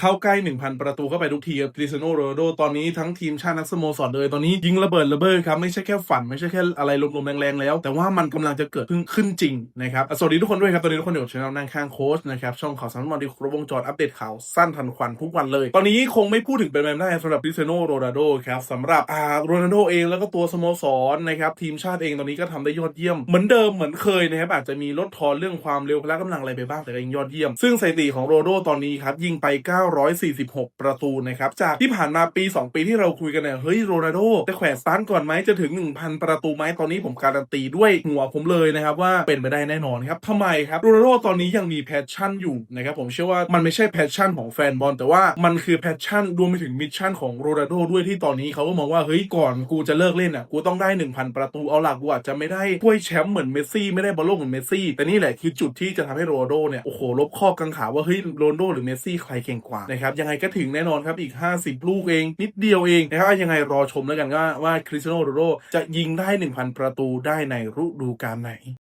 เข้าใกล้ 1,000 ประตูเข้าไปทุกทีครับคริสเตียโนโรนัลโดตอนนี้ทั้งทีมชาตินักสโมสรเลยตอนนี้ยิงระเบิดระเบ้อครับ ไม่ใช่แค่ฝัน ไม่ใช่แค่อะไรลมๆแรงๆแล้ว แต่ว่ามันกำลังจะเกิดขึ้นขึ้นจริงนะครับสวัสดีทุกคนด้วยครับ ตอนนี้ทุกคนอยู่กับช่องนั่งข้างโค้ชนะครับ ช่องข่าวสารบอลที่ครบวงจรอัปเดตข่าวสั้นทันควันทุกวันเลย ตอนนี้คงไม่พูดถึงเป็นไปไม่ได้สำหรับคริสเตียโนโรนัลโดครับสำหรับอ่าโรนัลโดเองแล้วก็ตัวสโมสรนะครับทีมชาติเองตอนนี้ก็ทำได้ยอดเยี่ยมเหมือนเดิมเหมือนเคยนะครับอาจจะมีลดทอนเรื่องความเร็วพละกำลังอะไรไปบ้างแต่ก็ยังยอดเยี่ยม ซึ่งสถิติของโรนัลโดตอนนี้ครับยิงไป946 ประตูนะครับ จากที่ผ่านมาปี 2 ปีที่เราคุยกันเนี่ยเฮ้ยโรนัลโดจะแขวนสตาร์ก่อนไหมจะถึง 1,000 ประตูไหมตอนนี้ผมการันตีด้วยหัวผมเลยนะครับว่าเป็นไปได้แน่นอนครับทำไมครับโรนัลโดตอนนี้ยังมีแพชชั่นอยู่นะครับผมเชื่อว่ามันไม่ใช่แพชชั่นของแฟนบอลแต่ว่ามันคือแพชชั่นรวมไปถึงมิชชั่นของโรนัลโดด้วยที่ตอนนี้เขาก็มองว่าเฮ้ยก่อนกูจะเลิกเล่นอะกูต้องได้ 1,000 ประตูเอาหลักกูอาจจะไม่ได้ถ้วยแชมป์เหมือนเมสซี่ไม่ได้บอลโลกเหมือนเมสซี่แต่นี่แหละคือจุดที่จะทำให้โรนัลโดเนี่ยโอ้โหลบข้อกังขาว่าเฮ้ยโรนัลโดหรือเมสซี่ใครเก่งกว่านะครับยังไงก็ถึงแน่นอนครับอีก 50 ลูกเองนิดเดียวเองนะครับยังไงรอชมแล้วกันว่าว่าคริสโนโรโดจะยิงได้ 1,000 ประตูได้ในฤดูกาลไหน